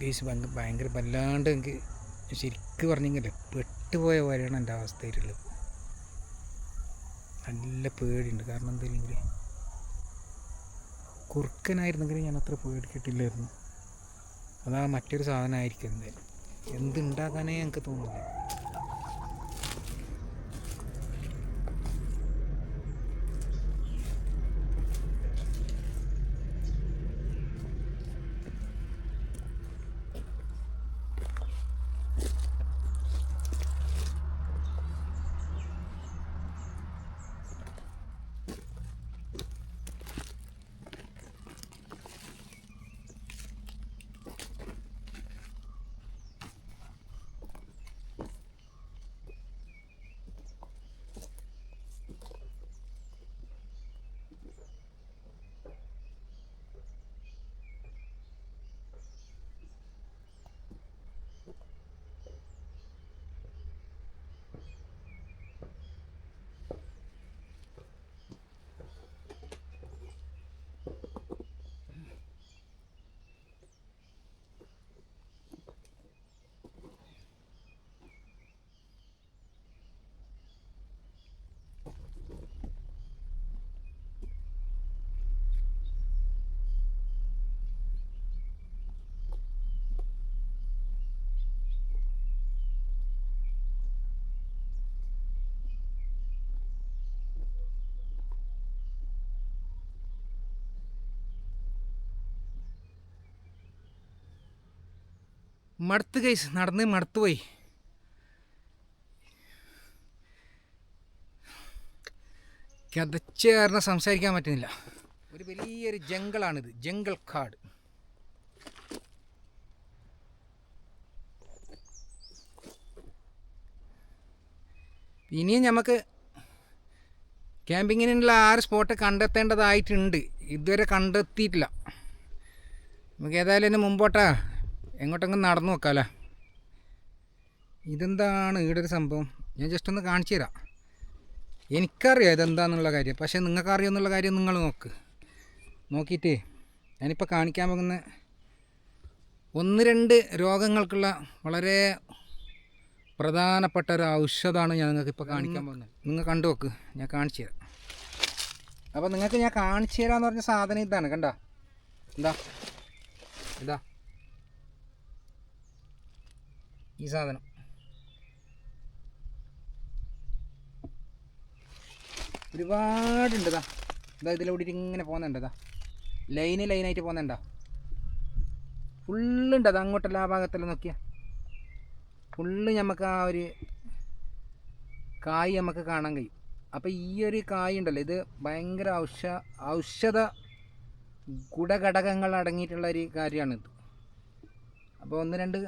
Guys ഭയങ്കര ഭയങ്കര വല്ലാണ്ട് എനിക്ക് ശരിക്ക് പറഞ്ഞെങ്കിലേ പെട്ടുപോയ പോലെയാണ് എന്റെ അവസ്ഥയിലുള്ളത് നല്ല പേടിയുണ്ട്. കാരണം എന്തെങ്കിലും കുറുക്കനായിരുന്നെങ്കിൽ ഞാൻ അത്ര പേടിക്കിട്ടില്ലായിരുന്നു അതാ മറ്റൊരു സാധനമായിരിക്കും എന്തായാലും. എന്തുണ്ടാക്കാനേ എനിക്ക് തോന്നുന്നില്ല. മടുത്ത് കൈസ് നടന്ന് മടുത്ത് പോയി. കഥച്ച് കാരണം സംസാരിക്കാൻ പറ്റുന്നില്ല. ഒരു വലിയൊരു ജംഗിളാണിത്. ജംഗിൾ കാട്. ഇനിയും നമുക്ക് ക്യാമ്പിങ്ങിനുള്ള ആറ് സ്പോട്ട് കണ്ടെത്തേണ്ടതായിട്ടുണ്ട്. ഇതുവരെ കണ്ടെത്തിയിട്ടില്ല. നമുക്ക് ഏതായാലും മുമ്പോട്ടാ. എങ്ങോട്ടെങ്കിലും നടന്നു നോക്കാമല്ലേ ഇതെന്താണ് ഇവിടെ ഒരു സംഭവം? ഞാൻ ജസ്റ്റ് ഒന്ന് കാണിച്ചു തരാം. എനിക്കറിയാം ഇതെന്താന്നുള്ള കാര്യം. പക്ഷേ നിങ്ങൾക്ക് അറിയാമെന്നുള്ള കാര്യം നിങ്ങൾ നോക്ക്. നോക്കിയിട്ടേ ഞാനിപ്പോൾ കാണിക്കാൻ പോകുന്ന ഒന്ന് രണ്ട് രോഗങ്ങൾക്കുള്ള വളരെ പ്രധാനപ്പെട്ട ഒരു ഔഷധമാണ് ഞാൻ നിങ്ങൾക്ക് ഇപ്പോൾ കാണിക്കാൻ പോകുന്നത്. നിങ്ങൾ കണ്ടു നോക്ക്. ഞാൻ കാണിച്ചു തരാം. അപ്പോൾ നിങ്ങൾക്ക് ഞാൻ കാണിച്ചു തരാമെന്ന് പറഞ്ഞ സാധനം ഇതാണ്. കണ്ട? എന്താ ഇതാ. ഈ സാധനം. ഒരുപാടുണ്ട് ഇതാ ഇതാ ഇതിലൂടെ ഇങ്ങനെ പോകുന്നുണ്ട് ഇതാ ലൈന് ലൈനായിട്ട് പോകുന്നുണ്ടോ ഫുള്ളുണ്ട് അത് അങ്ങോട്ടല്ല ആ ഭാഗത്തെല്ലാം നോക്കിയാൽ ഫുള്ള് നമുക്ക് ആ ഒരു കായ് നമുക്ക് കാണാൻ കഴിയും. അപ്പോൾ ഈ ഒരു കായ് ഉണ്ടല്ലോ ഇത് ഭയങ്കര ഔഷ ഔഷധ ഗുണഘടകങ്ങൾ അടങ്ങിയിട്ടുള്ള ഒരു കാര്യമാണിത്. അപ്പോൾ ഒന്ന് രണ്ട്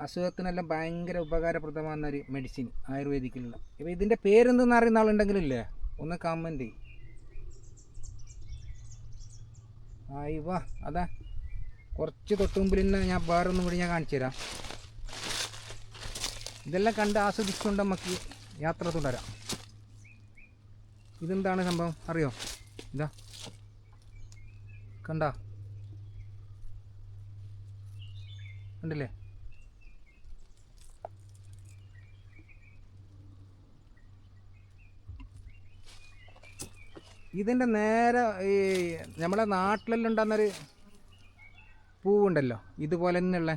അസുഖത്തിനെല്ലാം ഭയങ്കര ഉപകാരപ്രദമാകുന്ന ഒരു മെഡിസിൻ ആയുർവേദിക്കിലുള്ള. ഇപ്പോൾ ഇതിന്റെ പേരെന്തെന്ന് അറിയുന്ന ആളുണ്ടെങ്കിലില്ലേ? ഒന്ന് കമന്റ് ചെയ്യും. ആയി വാ അതാ. കുറച്ച് തൊട്ടുമുമ്പിൽ തന്നെ ഞാൻ വേറൊന്നും കൂടി ഞാൻ കാണിച്ചു തരാം. ഇതെല്ലാം കണ്ട് ആസ്വദിച്ചുകൊണ്ട് നമുക്ക് യാത്ര തുടരാം. ഇതെന്താണ് സംഭവം? അറിയോ? ഇതാ. കണ്ട? കണ്ടില്ലേ? ഇതിന്റെ നേരെ ഈ നമ്മളെ നാട്ടിലെല്ലാം ഉണ്ടാകുന്നൊരു പൂവുണ്ടല്ലോ ഇതുപോലെ തന്നെയുള്ള.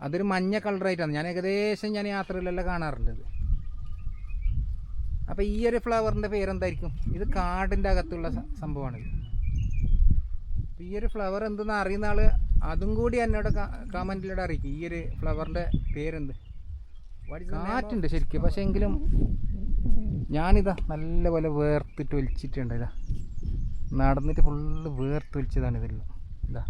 അതൊരു മഞ്ഞ കളറായിട്ടാണ്. ഞാൻ ഏകദേശം ഞാൻ യാത്രയിലെല്ലാം കാണാറുണ്ട് ഇത്. അപ്പോൾ ഈ ഒരു ഫ്ലവറിന്റെ പേരെന്തായിരിക്കും? ഇത് കാടിന്റെ അകത്തുള്ള സംഭവമാണിത് അപ്പോൾ ഈ ഒരു ഫ്ലവർ എന്തെന്ന് അറിയുന്ന ആൾ അതും കൂടി എന്നോട് കമന്റിലൂടെ അറിയിക്കും. ഈ ഒരു ഫ്ലവറിന്റെ പേരെന്ത്? കാറ്റുണ്ട് ശരിക്കും. പക്ഷേ എങ്കിലും ഞാനിതാ നല്ലപോലെ വേർത്തിട്ട് ഒലിച്ചിട്ടുണ്ട് ഇതാ. നടന്നിട്ട് ഫുള്ള് വേർത്തൊലിച്ചതാണ് ഇതെല്ലാം. ഇതാ.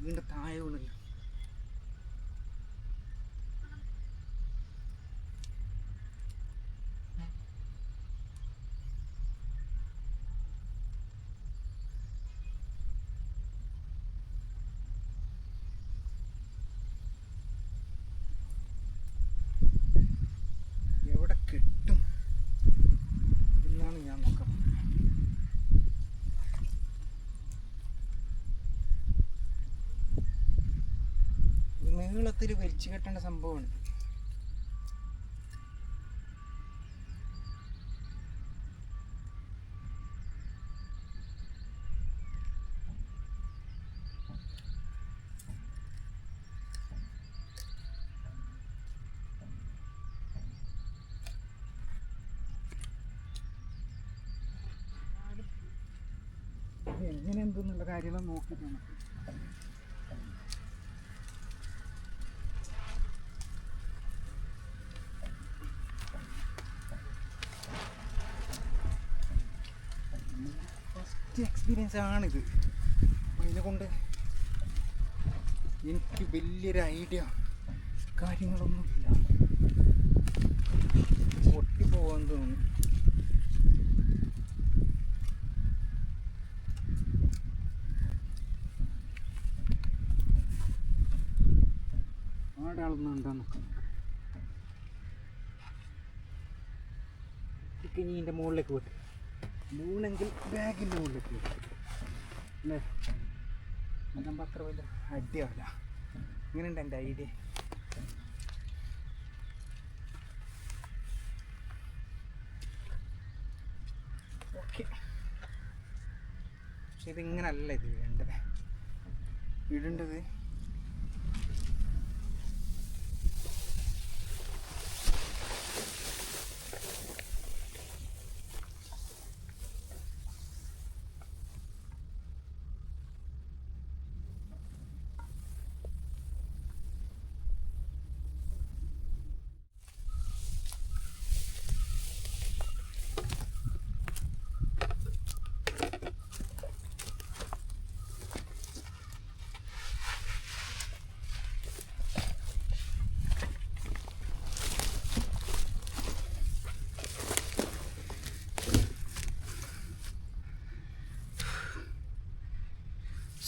വീണ്ടും താഴെ വീണല്ലോ എവിടെ കിട്ടും എന്നാണ് ഞാൻ നോക്കാം നീളത്തിൽ വലിച്ചു കെട്ടേണ്ട സംഭവമാണ്. എങ്ങനെ എന്തെന്നുള്ള കാര്യങ്ങൾ നോക്കിയിട്ട് നമുക്ക് ഫസ്റ്റ് എക്സ്പീരിയൻസ് ആണിത്. അതിനെ കൊണ്ട് എനിക്ക് വലിയൊരു ഐഡിയ കാര്യങ്ങളൊന്നുമില്ല. പൊട്ടിപ്പോവാൻ തോന്നുന്നു. ആളൊന്നുണ്ടോ നോക്കാം. ഇനി ഇതിന്റെ മുകളിലേക്ക് പോട്ടെ. മൂന്നെങ്കിൽ ബാഗിന്റെ മുകളിലേക്ക് പോയിട്ട് അല്ലേ? അതാകുമ്പോൾ അത്ര വലിയ അടിയാവില്ല. ഇങ്ങനെയുണ്ട് എന്റെ ഐഡിയ. ഓക്കെ. പക്ഷെ ഇതിങ്ങനല്ല ഇത് വേണ്ടത്. ഇടേണ്ടത്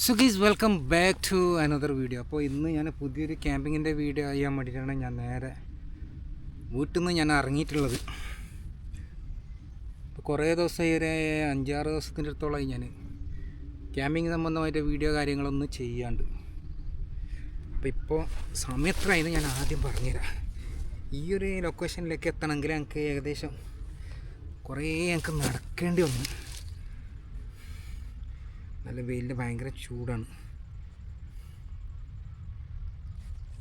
so guys welcome back to another video അപ്പോൾ ഇന്ന് ഞാൻ പുതിയൊരു ക്യാമ്പിങ്ങിന്റെ വീഡിയോ ചെയ്യാൻ വേണ്ടിയിട്ടാണ് ഞാൻ നേരെ വീട്ടിൽ നിന്ന് ഞാൻ ഇറങ്ങിയിട്ടുള്ളത്. ഇപ്പോൾ കുറേ ദിവസമായി ഒരു അഞ്ചാറ് ദിവസത്തിന്റെ അടുത്തോളമായി ഞാൻ ക്യാമ്പിങ് സംബന്ധമായിട്ട് വീഡിയോ കാര്യങ്ങളൊന്നും ചെയ്യാണ്ട്. അപ്പോൾ ഇപ്പോൾ സമയത്രയെന്ന് ഞാൻ ആദ്യം പറഞ്ഞുതരാം. ഈ ഒരു ലൊക്കേഷനിലേക്ക് എത്തണമെങ്കിൽ എനിക്ക് ഏകദേശം കുറേ എനിക്ക് നടക്കേണ്ടി വന്നു. നല്ല വെയിലിന്റെ ഭയങ്കര ചൂടാണ്.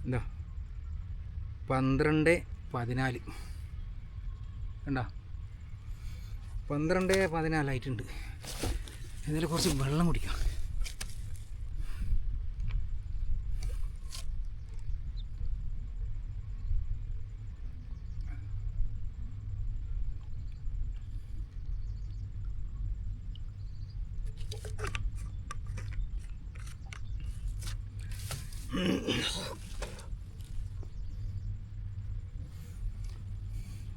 എന്താ പന്ത്രണ്ട് പതിനാല്. കണ്ടോ? പന്ത്രണ്ട് പതിനാലായിട്ടുണ്ട് എന്നാലും കുറച്ച് വെള്ളം കുടിക്കാം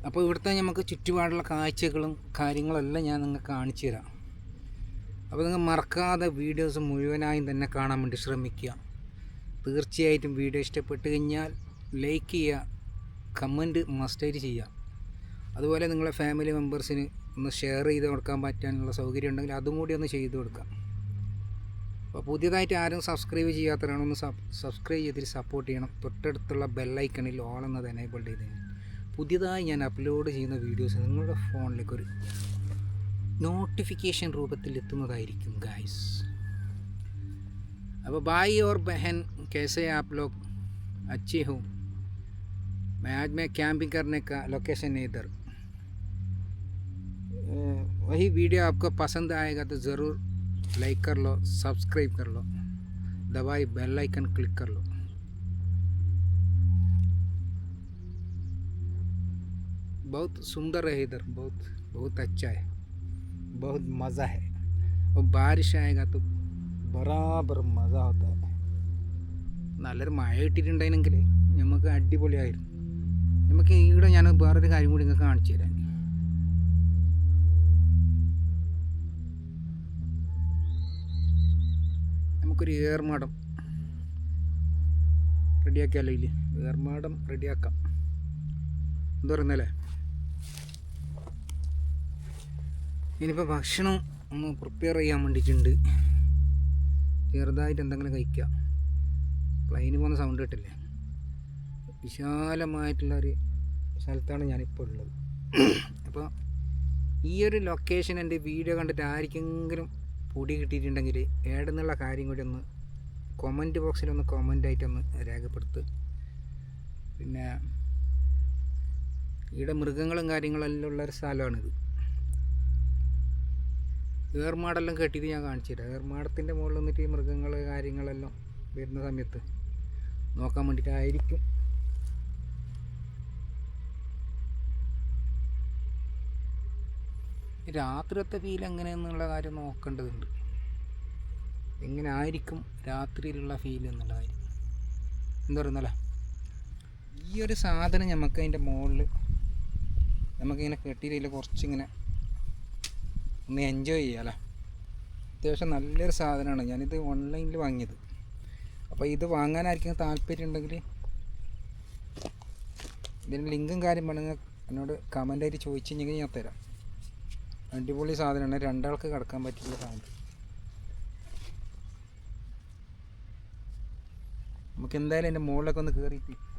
അപ്പോൾ ഇവിടുത്തെ നമുക്ക് ചുറ്റുപാടുള്ള കാഴ്ചകളും കാര്യങ്ങളെല്ലാം ഞാൻ നിങ്ങൾക്ക് കാണിച്ചു തരാം. അപ്പോൾ നിങ്ങൾ മറക്കാതെ വീഡിയോസ് മുഴുവനായും തന്നെ കാണാൻ വേണ്ടി ശ്രമിക്കുക. തീർച്ചയായിട്ടും വീഡിയോ ഇഷ്ടപ്പെട്ട് കഴിഞ്ഞാൽ ലൈക്ക് ചെയ്യുക കമന്റ് മസ്റ്റായിട്ട് ചെയ്യുക. അതുപോലെ നിങ്ങളെ ഫാമിലി മെമ്പേഴ്സിന് ഒന്ന് ഷെയർ ചെയ്ത് കൊടുക്കാൻ പറ്റാനുള്ള സൗകര്യം ഉണ്ടെങ്കിൽ അതും കൂടി ഒന്ന് ചെയ്തു കൊടുക്കാം. അപ്പോൾ പുതിയതായിട്ട് ആരും സബ്സ്ക്രൈബ് ചെയ്യാത്തവരാണോ ഒന്ന് സബ്സ്ക്രൈബ് ചെയ്തിട്ട് സപ്പോർട്ട് ചെയ്യണം. തൊട്ടടുത്തുള്ള ബെല്ലൈക്കണിൽ ഓൾ എന്നത് എനേബിൾ ചെയ്ത് കഴിഞ്ഞാൽ. പുതിയതായി ഞാൻ അപ്ലോഡ് ചെയ്യുന്ന വീഡിയോസ് നിങ്ങളുടെ ഫോണിലേക്ക് ഒരു നോട്ടിഫിക്കേഷൻ രൂപത്തിൽ എത്തുന്നതായിരിക്കും ഗായ്സ് അപ്പോൾ भाई और बहन कैसे हैं आप लोग अच्छे हो मैं आज मैं कैंपिंग करने का लोकेशन है इधर अ, वही वीडियो आपको पसंद आएगा तो ज़रूर लाइक कर लो सब्सक्राइब कर लो दबाई बेल आइकन क्लिक कर लो बहुत सुंदर है इधर बहुत बहुत अच्छा है बहुत मज़ा है और बारिश आएगा तो बराबर मज़ा होता है നല്ലൊരു മഴ കിട്ടിയിട്ടുണ്ടെങ്കിൽ നമുക്ക് അടിപൊളിയായിരുന്നു നമുക്ക് ഇവിടെ ഞാൻ വേറൊരു കാര്യം കൂടി നിങ്ങൾക്ക് കാണിച്ചു തരാം നമുക്കൊരു ഏർമാടം റെഡിയാക്കിയാലോ ഇല്ലേ ഏർമാടം റെഡിയാക്കാം എന്താ പറയുന്നല്ലേ ഇനിയിപ്പോൾ ഭക്ഷണം ഒന്ന് പ്രിപ്പയർ ചെയ്യാൻ വേണ്ടിയിട്ടുണ്ട്. ചെറുതായിട്ട് എന്തെങ്കിലും കഴിക്കുക പ്ലെയിന് പോകുന്ന സൗണ്ട് കിട്ടില്ലേ? വിശാലമായിട്ടുള്ള ഒരു സ്ഥലത്താണ് ഞാനിപ്പോൾ ഉള്ളത്. അപ്പോൾ ഈ ഒരു ലൊക്കേഷൻ എന്റെ വീഡിയോ കണ്ടിട്ട് ആർക്കെങ്കിലും പൊടി കിട്ടിയിട്ടുണ്ടെങ്കിൽ ഏടെന്നുള്ള കാര്യം കൂടി ഒന്ന് കൊമന്റ് ബോക്സിലൊന്ന് കൊമന്റ് ആയിട്ടൊന്ന് രേഖപ്പെടുത്തുക പിന്നെ ഇവിടെ മൃഗങ്ങളും കാര്യങ്ങളെല്ലാം ഉള്ള ഒരു സ്ഥലമാണിത്. ഏർമാടെല്ലാം കെട്ടിയിട്ട് ഞാൻ കാണിച്ചു തരാം ഏർമാടത്തിന്റെ മുകളിൽ നിന്നിട്ട് ഈ മൃഗങ്ങൾ കാര്യങ്ങളെല്ലാം വരുന്ന സമയത്ത് നോക്കാൻ വേണ്ടിയിട്ടായിരിക്കും. രാത്രിയത്തെ ഫീൽ എങ്ങനെയെന്നുള്ള കാര്യം നോക്കേണ്ടതുണ്ട്. എങ്ങനെ ആയിരിക്കും രാത്രിയിലുള്ള ഫീൽ എന്നുള്ള കാര്യം. എന്താ പറയുന്നല്ലേ ഈ ഒരു സാധനം നമുക്ക് അതിന്റെ മുകളിൽ നമുക്കിങ്ങനെ കെട്ടിയില്ല കുറച്ചിങ്ങനെ ഒന്ന് എൻജോയ് ചെയ്യാമല്ലേ അത്യാവശ്യം നല്ലൊരു സാധനമാണ്. ഞാനിത് ഓൺലൈനിൽ വാങ്ങിയത്. അപ്പോൾ ഇത് വാങ്ങാനായിരിക്കും താല്പര്യം ഉണ്ടെങ്കിൽ ഇതിന് ലിങ്കും കാര്യം വേണമെങ്കിൽ എന്നോട് കമന്റായിട്ട് ചോദിച്ചു കഴിഞ്ഞെങ്കിൽ ഞാൻ തരാം. അടിപൊളി സാധനമാണ്. രണ്ടാൾക്ക് കിടക്കാൻ പറ്റിയ സാധനം. നമുക്ക് എന്തായാലും എന്റെ മുകളിലൊക്കെ ഒന്ന് കയറിയിട്ട്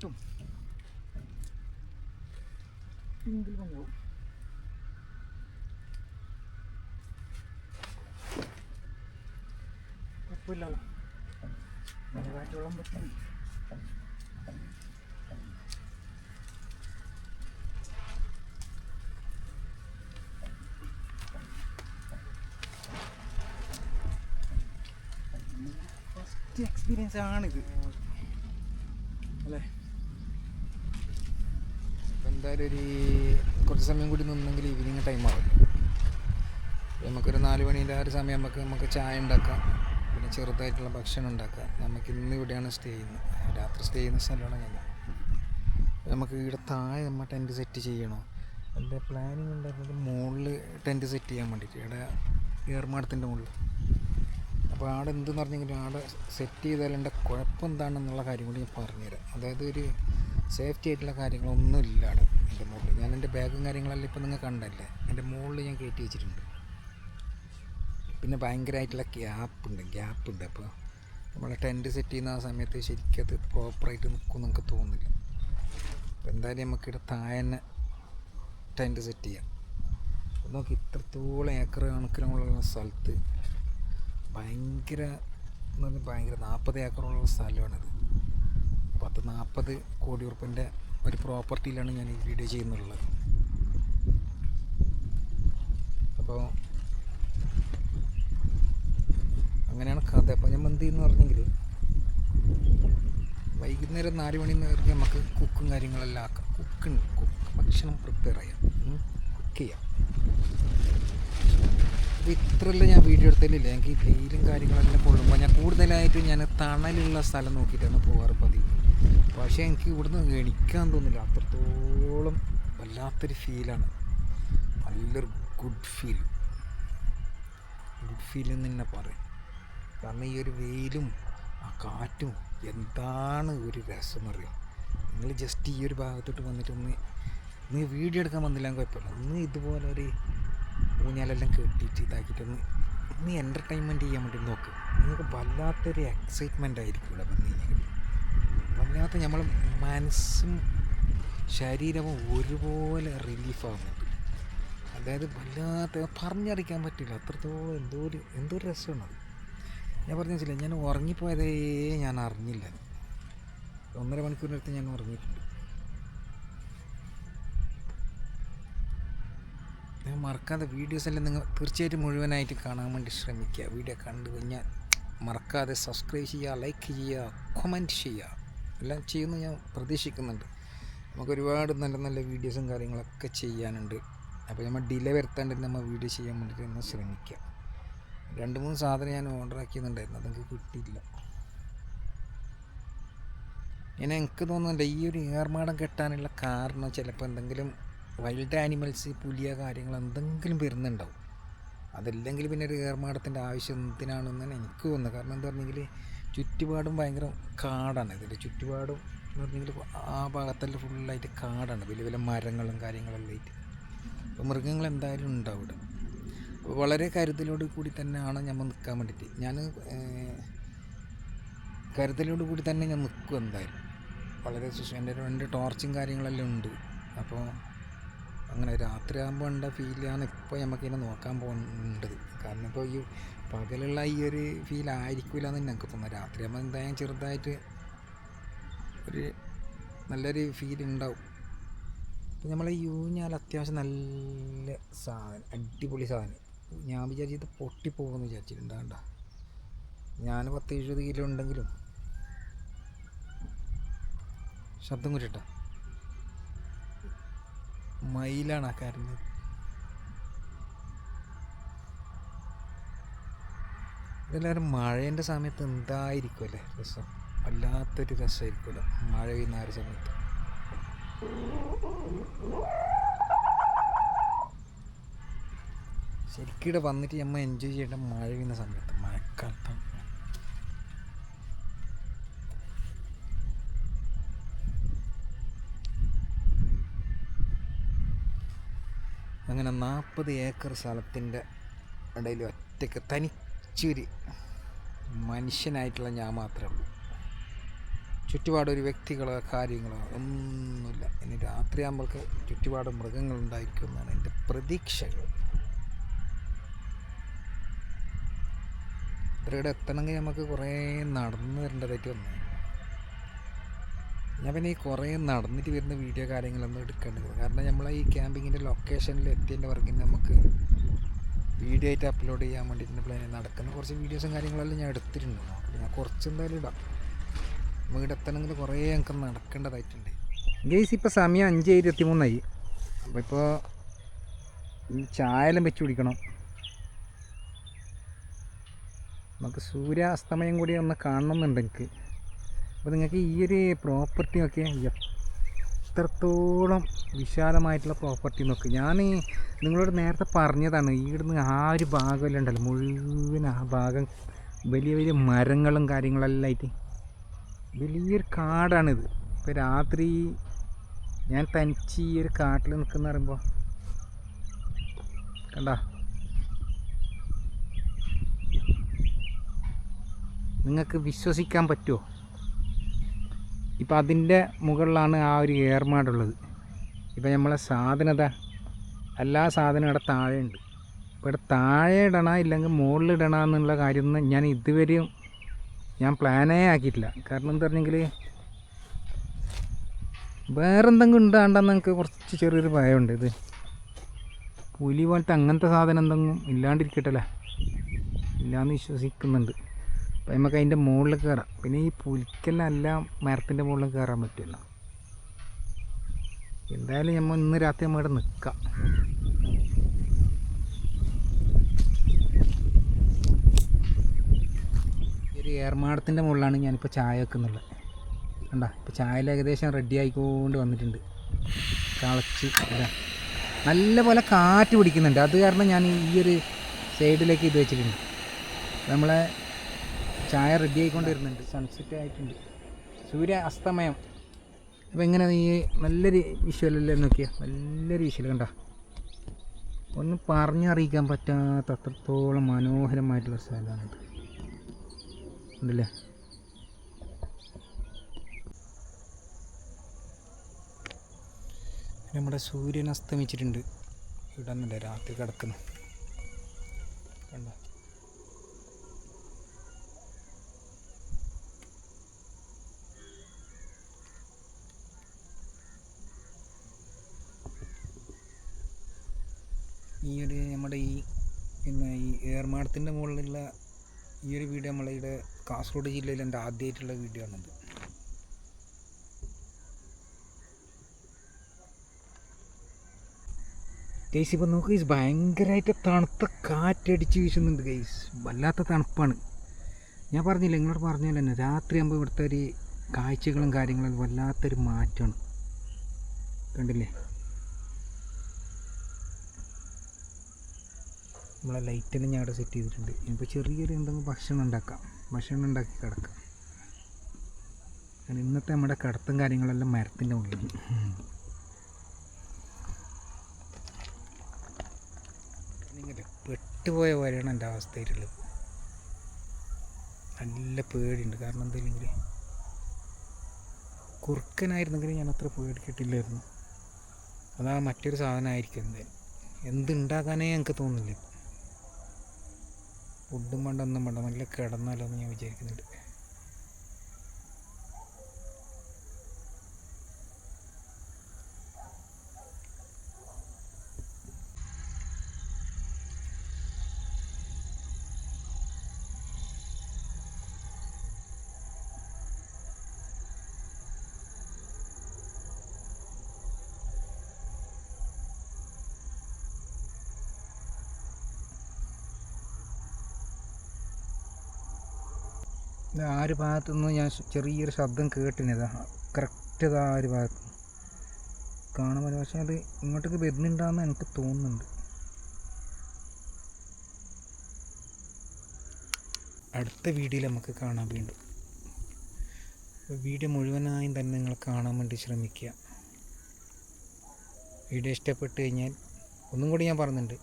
പൊട്ടും എങ്കിൽ വന്നോ കുഴപ്പമില്ലല്ലോ കാറ്റോളം പറ്റും ഫസ്റ്റ് എക്സ്പീരിയൻസ് ആണിത്. അല്ലേ? ഒരു കുറച്ച് സമയം കൂടി നിന്നെങ്കിൽ ഈവനിങ് ടൈം ആവും. നമുക്കൊരു നാല് മണീന്റെ ആ ഒരു സമയം നമുക്ക് നമുക്ക് ചായ ഉണ്ടാക്കാം. പിന്നെ ചെറുതായിട്ടുള്ള ഭക്ഷണം ഉണ്ടാക്കാം. നമുക്ക് ഇന്ന് ഇവിടെയാണ് സ്റ്റേ ചെയ്യുന്നത്. രാത്രി സ്റ്റേ ചെയ്യുന്ന സ്ഥലമാണ് ഞാൻ. നമുക്ക് ഇവിടെ താഴെ നമ്മൾ ടെന്റ് സെറ്റ് ചെയ്യണോ? എന്റെ പ്ലാനിങ് ഉണ്ടായിരുന്നത് മുകളിൽ ടെന്റ് സെറ്റ് ചെയ്യാൻ വേണ്ടിയിട്ട്. ഇവിടെ ഏർമാടത്തിന്റെ മുകളിൽ അപ്പോൾ ആടെ എന്തെന്ന് പറഞ്ഞെങ്കിൽ ആടെ സെറ്റ് ചെയ്താൽ കുഴപ്പം എന്താണെന്നുള്ള കാര്യം കൂടി ഞാൻ പറഞ്ഞുതരാം. അതായത് ഒരു സേഫ്റ്റി ആയിട്ടുള്ള കാര്യങ്ങളൊന്നും ഇല്ല എന്റെ മുകളിൽ. ഞാൻ എന്റെ ബാഗും കാര്യങ്ങളെല്ലാം ഇപ്പോൾ നിങ്ങൾ കണ്ടല്ലേ? എന്റെ മുകളിൽ ഞാൻ കയറ്റി വെച്ചിട്ടുണ്ട്. പിന്നെ ഭയങ്കരമായിട്ടുള്ള ഗ്യാപ്പ് ഉണ്ട് അപ്പോൾ നമ്മൾ ടെന്റ് സെറ്റ് ചെയ്യുന്ന ആ സമയത്ത് ശരിക്കും അത് പ്രോപ്പറായിട്ട് നിൽക്കും നമുക്ക് തോന്നില്ല അപ്പോൾ എന്തായാലും നമുക്കിവിടെ താഴെ ടെന്റ് സെറ്റ് ചെയ്യാം. നോക്കി ഇത്രത്തോളം ഏക്കർ കണക്കിനുള്ള സ്ഥലത്ത് ഭയങ്കര എന്ന് പറഞ്ഞാൽ ഭയങ്കര നാൽപ്പത് ഏക്കറുള്ള സ്ഥലമാണിത്. പത്ത് നാൽപ്പത് കോടി ഉറുപ്പിന്റെ ഒരു പ്രോപ്പർട്ടിയിലാണ് ഞാൻ ഈ വീഡിയോ ചെയ്യുന്നുള്ളത്. അപ്പോൾ അങ്ങനെയാണ് കഥ. അപ്പോൾ ഞാൻ എന്ത് ചെയ്യുന്നു പറഞ്ഞെങ്കിൽ വൈകുന്നേരം നാല് മണി നേരത്തെ നമുക്ക് കുക്കും കാര്യങ്ങളെല്ലാം ആക്കാം. Cook cook. ഭക്ഷണം പ്രിപ്പയർ ചെയ്യാം. കുക്ക് ചെയ്യാം. അപ്പോൾ ഇത്രയല്ല ഞാൻ വീഡിയോ എടുത്തതിലില്ല എനിക്ക് വെയിലും കാര്യങ്ങളെല്ലാം കൊള്ളുമ്പോൾ ഞാൻ കൂടുതലായിട്ട് ഞാൻ തണലുള്ള സ്ഥലം നോക്കിയിട്ടാണ് പോകാറ് പതിവ്. പക്ഷേ എനിക്ക് ഇവിടുന്ന് എണിക്കാൻ തോന്നില്ല അത്രത്തോളം വല്ലാത്തൊരു ഫീലാണ് നല്ലൊരു ഗുഡ് ഫീൽ ഗുഡ് ഫീൽ എന്ന് തന്നെ പറയും. കാരണം ഈ ഒരു വെയിലും ആ കാറ്റും എന്താണ് ഒരു രസം അറിയാം? നിങ്ങൾ ജസ്റ്റ് ഈ ഒരു ഭാഗത്തോട്ട് വന്നിട്ട് ഒന്ന് നീ വീഡിയോ എടുക്കാൻ വന്നില്ല കുഴപ്പമില്ല. ഒന്ന് ഇതുപോലെ ഒരു ഊഞ്ഞാലെല്ലാം കെട്ടിയിട്ട് ഇതാക്കിയിട്ടൊന്ന് ഒന്ന് എന്റർടൈൻമെന്റ് ചെയ്യാൻ വേണ്ടി നോക്ക്. നിങ്ങൾക്ക് വല്ലാത്തൊരു എക്സൈറ്റ്മെന്റ് ആയിരിക്കും ഇവിടെ വന്നു കഴിഞ്ഞാൽ. വല്ലാത്ത നമ്മൾ മനസ്സും ശരീരവും ഒരുപോലെ റിലീഫാകുന്നുണ്ട് അതായത് വല്ലാത്ത പറഞ്ഞറിയിക്കാൻ പറ്റില്ല. അത്രത്തോളം എന്തോ ഒരു എന്തോ ഒരു രസമാണ് ഞാൻ പറഞ്ഞു വെച്ചില്ല ഞാൻ ഉറങ്ങിപ്പോയതേ ഞാൻ അറിഞ്ഞില്ല. ഒന്നര മണിക്കൂറിനടുത്ത് ഞാൻ ഉറങ്ങിയിട്ടുണ്ട്. ഞാൻ മറക്കാതെ വീഡിയോസ് എല്ലാം നിങ്ങൾ തീർച്ചയായിട്ടും മുഴുവനായിട്ട് കാണാൻ വേണ്ടി ശ്രമിക്കുക. വീഡിയോ കണ്ടു കഴിഞ്ഞാൽ മറക്കാതെ സബ്സ്ക്രൈബ് ചെയ്യുക ലൈക്ക് ചെയ്യുക കമന്റ് ചെയ്യുക. എല്ലാം ചെയ്യുമെന്ന് ഞാൻ പ്രതീക്ഷിക്കുന്നുണ്ട്. നമുക്ക് ഒരുപാട് നല്ല നല്ല വീഡിയോസും കാര്യങ്ങളൊക്കെ ചെയ്യാനുണ്ട്. അപ്പോൾ നമ്മൾ ഡിലേ വരുത്താണ്ട് നമ്മൾ വീഡിയോ ചെയ്യാൻ വേണ്ടിയിട്ട് ഒന്ന് ശ്രമിക്കാം രണ്ട് മൂന്ന് സാധനം ഞാൻ ഓർഡർ ആക്കിയെന്നുണ്ടായിരുന്നു അതെനിക്ക് കിട്ടിയില്ല. ഇനി എനിക്ക് തോന്നുന്നുണ്ട് ഈ ഒരു ഏർമാടം കെട്ടാനുള്ള കാരണം ചിലപ്പോൾ എന്തെങ്കിലും വൈൽഡ് ആനിമൽസ് പുലിയ കാര്യങ്ങൾ എന്തെങ്കിലും വരുന്നുണ്ടാവും. അതല്ലെങ്കിൽ പിന്നെ ഒരു ഏർമാടത്തിന്റെ ആവശ്യം എന്തിനാണെന്നാണ് എനിക്ക് തോന്നുന്നത് കാരണം എന്താ പറഞ്ഞെങ്കിൽ ചുറ്റുപാടും ഭയങ്കര കാടാണ്. ഇതിന്റെ ചുറ്റുപാടും എന്ന് പറഞ്ഞെങ്കിൽ ആ ഭാഗത്തെല്ലാം ഫുള്ളായിട്ട് കാടാണ്. വലിയ വലിയ മരങ്ങളും കാര്യങ്ങളെല്ലാം ആയിട്ട്. അപ്പോൾ മൃഗങ്ങൾ എന്തായാലും ഉണ്ടാവും ഇവിടെ. വളരെ കരുതലോട് കൂടി തന്നെയാണ് നമ്മൾ നിൽക്കാൻ വേണ്ടിയിട്ട്. ഞാൻ കരുതലോട് കൂടി തന്നെ ഞാൻ നിൽക്കും എന്തായാലും. വളരെ സുശ എന്റെ രണ്ട് ടോർച്ചും കാര്യങ്ങളെല്ലാം ഉണ്ട്. അപ്പോൾ അങ്ങനെ രാത്രിയാകുമ്പോൾ ഉണ്ട ഫീലാണ് ഇപ്പോൾ നമുക്കിങ്ങനെ നോക്കാൻ പോകേണ്ടത് കാരണം ഇപ്പോൾ ഈ പകലുള്ള ഈ ഒരു ഫീൽ ആയിരിക്കില്ല എന്ന് എനിക്ക് രാത്രി രാത്രിയാകുമ്പോൾ എന്തായാലും ചെറുതായിട്ട് ഒരു നല്ലൊരു ഫീൽ ഉണ്ടാവും. നമ്മളെ യൂഞ്ഞാൽ അത്യാവശ്യം നല്ല സാധനം അടിപൊളി സാധനം. ഞാൻ വിചാരിച്ചത് പൊട്ടിപ്പോകുമെന്ന് വിചാരിച്ചിട്ടുണ്ട്. കേട്ടോ ഞാൻ പത്ത് എഴുപത് കിലോ ഉണ്ടെങ്കിലും ശബ്ദം കുറ്റട്ട മയിലാണ് ആ കരഞ്ഞത്. ഇതെല്ലാവരും മഴേന്റെ സമയത്ത് എന്തായിരിക്കും അല്ലേ? രസം. വല്ലാത്തൊരു രസമായിരിക്കുമല്ലോ മഴ പെയ്യുന്ന ആ ഒരു സമയത്ത്. ശരിക്കും വന്നിട്ട് നമ്മൾ എൻജോയ് ചെയ്യേണ്ട മഴ പെയ്യുന്ന സമയത്ത് മഴക്കാലത്താണ് അങ്ങനെ നാൽപ്പത് ഏക്കർ സ്ഥലത്തിന്റെ ഇടയിൽ ഒറ്റയ്ക്ക് തനിച്ചൊരു മനുഷ്യനായിട്ടുള്ള ഞാൻ മാത്രമേ ഉള്ളൂ. ചുറ്റുപാടൊരു വ്യക്തികളോ കാര്യങ്ങളോ ഒന്നുമില്ല. ഇനി രാത്രിയാകുമ്പോൾക്ക് ചുറ്റുപാട് മൃഗങ്ങളുണ്ടായിരിക്കും എന്നാണ് എന്റെ പ്രതീക്ഷകൾ. ഇത്രയുടെ എത്തണമെങ്കിൽ നമുക്ക് കുറേ നടന്നു വരേണ്ടതായിട്ട് വന്നു ഞാൻ പിന്നെ ഈ കുറേ നടന്നിട്ട് വരുന്ന വീഡിയോ കാര്യങ്ങളൊന്നും എടുക്കേണ്ടത് കാരണം നമ്മളെ ഈ ക്യാമ്പിങ്ങിന്റെ ലൊക്കേഷനിൽ എത്തിയതിന്റെ വർക്കിന് നമുക്ക് വീഡിയോ ആയിട്ട് അപ്ലോഡ് ചെയ്യാൻ വേണ്ടിയിട്ട് പ്ലാൻ നടക്കുന്ന കുറച്ച് വീഡിയോസും കാര്യങ്ങളെല്ലാം ഞാൻ എടുത്തിട്ടുണ്ട്. ഞാൻ കുറച്ച് എന്തായാലും ഇടാം. വീട് എത്തണമെങ്കിൽ കുറേ ഞങ്ങൾക്ക് നടക്കേണ്ടതായിട്ടുണ്ട്. ഗെയ്സ് ഇപ്പോൾ സമയം അഞ്ച് ഇരുപത്തി മൂന്നായി അപ്പോൾ ഇപ്പോൾ ചായയെല്ലാം വെച്ച് കുടിക്കണം. നമുക്ക് സൂര്യാസ്തമയം കൂടി ഒന്ന് കാണണമെന്നുണ്ട് എനിക്ക് അപ്പോൾ നിങ്ങൾക്ക് ഈ ഒരു പ്രോപ്പർട്ടി ഒക്കെ എത്രത്തോളം വിശാലമായിട്ടുള്ള പ്രോപ്പർട്ടി നോക്ക്. ഞാൻ നിങ്ങളോട് നേരത്തെ പറഞ്ഞതാണ് ഇവിടുന്ന് ആ ഒരു ഭാഗമെല്ലാം ഉണ്ടല്ലോ. മുഴുവൻ ആ ഭാഗം വലിയ വലിയ മരങ്ങളും കാര്യങ്ങളെല്ലാം ആയിട്ട്. വലിയൊരു കാടാണിത്. ഇപ്പോൾ രാത്രി ഞാൻ തനിച്ച് ഈ ഒരു കാട്ടിൽ നിൽക്കുന്ന പറയുമ്പോൾ കണ്ട? നിങ്ങൾക്ക് വിശ്വസിക്കാൻ പറ്റുമോ ഇപ്പം അതിന്റെ മുകളിലാണ് ആ ഒരു ഏർമാടുള്ളത് ഇപ്പം നമ്മളെ സാധനത എല്ലാ സാധനവും ഇവിടെ താഴെയുണ്ട്. ഉണ്ട് ഇവിടെ താഴെ ഇടണ ഇല്ലെങ്കിൽ മുകളിൽ ഇടണ എന്നുള്ള കാര്യം ഞാൻ ഇതുവരെയും ഞാൻ പ്ലാനേ ആക്കിയിട്ടില്ല. കാരണം എന്താ പറഞ്ഞെങ്കിൽ വേറെന്തെങ്കിലും ഉണ്ടാണ്ടെന്ന് എനിക്ക് കുറച്ച് ചെറിയൊരു ഭയമുണ്ട്. ഇത് പുലി പോലത്തെ അങ്ങനത്തെ സാധനം എന്തെങ്കിലും ഇല്ലാണ്ടിരിക്കട്ടല്ലേ? ഇല്ലാന്ന് വിശ്വസിക്കുന്നുണ്ട്. അപ്പം നമുക്ക് അതിന്റെ മുകളിൽ കയറാം പിന്നെ ഈ പുലിക്കലിനല്ല മരത്തിന്റെ മുകളിൽ കയറാൻ പറ്റില്ല എന്തായാലും നമ്മൾ ഇന്ന് രാത്രി നമ്മൾ ഇവിടെ നിൽക്കാം ഒരു ഏർമാടത്തിന്റെ മുകളിലാണ് ഞാനിപ്പോൾ ചായ വെക്കുന്നുള്ളത് കണ്ട? ഇപ്പോൾ ചായയിൽ ഏകദേശം റെഡി ആയിക്കൊണ്ട് വന്നിട്ടുണ്ട്. കളച്ച് നല്ല പോലെ കാറ്റ് പിടിക്കുന്നുണ്ട്. അത് കാരണം ഞാൻ ഈ ഒരു സൈഡിലേക്ക് ഇത് വെച്ചിട്ടുണ്ട്. നമ്മളെ ചായ റെഡി ആയിക്കൊണ്ടിരുന്നുണ്ട്. സൺസെറ്റ് ആയിട്ടുണ്ട്. സൂര്യ അസ്തമയം. അപ്പോൾ എങ്ങനെ നീ നല്ലൊരു വിഷ്വലല്ലേ നോക്കിയാൽ നല്ലൊരു വിഷ്വൽ കണ്ട. ഒന്നും പറഞ്ഞറിയിക്കാൻ പറ്റാത്ത അത്രത്തോളം മനോഹരമായിട്ടുള്ള സ്ഥലമാണിത്. ഉണ്ടല്ലേ? നമ്മുടെ സൂര്യൻ അസ്തമിച്ചിട്ടുണ്ട്. ഇടുന്നില്ല രാത്രി കിടക്കുന്നു. കണ്ടോ ഈ ഒരു നമ്മുടെ ഈ പിന്നെ ഈ ഏർമാടത്തിന്റെ മുകളിലുള്ള ഈ ഒരു വീഡിയോ നമ്മളുടെ കാസർഗോഡ് ജില്ലയിൽ എന്റെ ആദ്യമായിട്ടുള്ള വീഡിയോ ആണിത്. ഗൈസ് ഇപ്പോൾ നോക്ക് ഗൈസ് ഭയങ്കരമായിട്ട് തണുത്ത കാറ്റടിച്ച് വീശുന്നുണ്ട് ഗൈസ് വല്ലാത്ത തണുപ്പാണ്. ഞാൻ പറഞ്ഞില്ല നിങ്ങളോട് പറഞ്ഞ പോലെ തന്നെ രാത്രിയാകുമ്പോൾ ഇവിടുത്തെ ഒരു കാഴ്ചകളും കാര്യങ്ങളും വല്ലാത്തൊരു മാറ്റമാണ്. കണ്ടില്ലേ? നമ്മളെ ലൈറ്റെല്ലാം ഞാൻ അവിടെ സെറ്റ് ചെയ്തിട്ടുണ്ട്. ഇനിയിപ്പോൾ ചെറിയൊരു എന്തെങ്കിലും ഭക്ഷണം ഉണ്ടാക്കാം. ഭക്ഷണം ഉണ്ടാക്കി കിടക്കാം. ഇന്നത്തെ നമ്മുടെ കടത്തും കാര്യങ്ങളെല്ലാം മരത്തിന്റെ ഉള്ളിൽ പെട്ടുപോയ പോലെയാണ് എന്റെ അവസ്ഥയിലുള്ളത് നല്ല പേടിയുണ്ട്. കാരണം എന്തെങ്കിലും കുറുക്കനായിരുന്നെങ്കിൽ ഞാൻ അത്ര പേടിക്കിട്ടില്ലായിരുന്നു അതാ മറ്റൊരു സാധനമായിരിക്കും എന്തായാലും എന്തുണ്ടാക്കാനേ എനിക്ക് തോന്നുന്നില്ല. ഫുഡും വേണ്ട ഒന്നും വേണ്ട. നല്ല കിടന്നാലോ എന്ന് ഞാൻ വിചാരിക്കുന്നുണ്ട്. ആ ഒരു ഭാഗത്തു നിന്ന് ഞാൻ ചെറിയൊരു ശബ്ദം കേട്ടിനതാ കറക്റ്റ് ഇതാ ആ ഒരു ഭാഗത്ത്. കാണുമ്പോൾ പക്ഷേ അത് ഇങ്ങോട്ടേക്ക് വരുന്നുണ്ടാന്ന് എനിക്ക് തോന്നുന്നുണ്ട്. അടുത്ത വീഡിയോയിൽ നമുക്ക് കാണാൻ വീണ്ടും. വീഡിയോ മുഴുവനായും തന്നെ നിങ്ങൾ കാണാൻ വേണ്ടി ശ്രമിക്കുക. വീഡിയോ ഇഷ്ടപ്പെട്ട് കഴിഞ്ഞാൽ ഒന്നും കൂടി ഞാൻ പറയുന്നുണ്ട്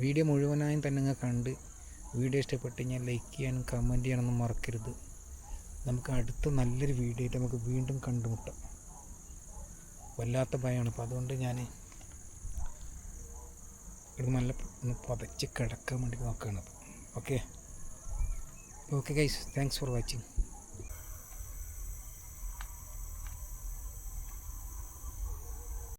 വീഡിയോ മുഴുവനായും തന്നെ നിങ്ങൾ കണ്ട് വീഡിയോ ഇഷ്ടപ്പെട്ട് കഴിഞ്ഞാൽ ലൈക്ക് ചെയ്യാനും കമന്റ് ചെയ്യാനൊന്നും മറക്കരുത്. നമുക്ക് അടുത്ത നല്ലൊരു വീഡിയോ നമുക്ക് വീണ്ടും കണ്ടുമുട്ടാം. വല്ലാത്ത ഭയമാണ്. അപ്പോൾ അതുകൊണ്ട് ഞാൻ ഇത് നല്ല ഒന്ന് പതച്ച് കിടക്കാൻ വേണ്ടി നോക്കുകയാണ് okay okay guys thanks for watching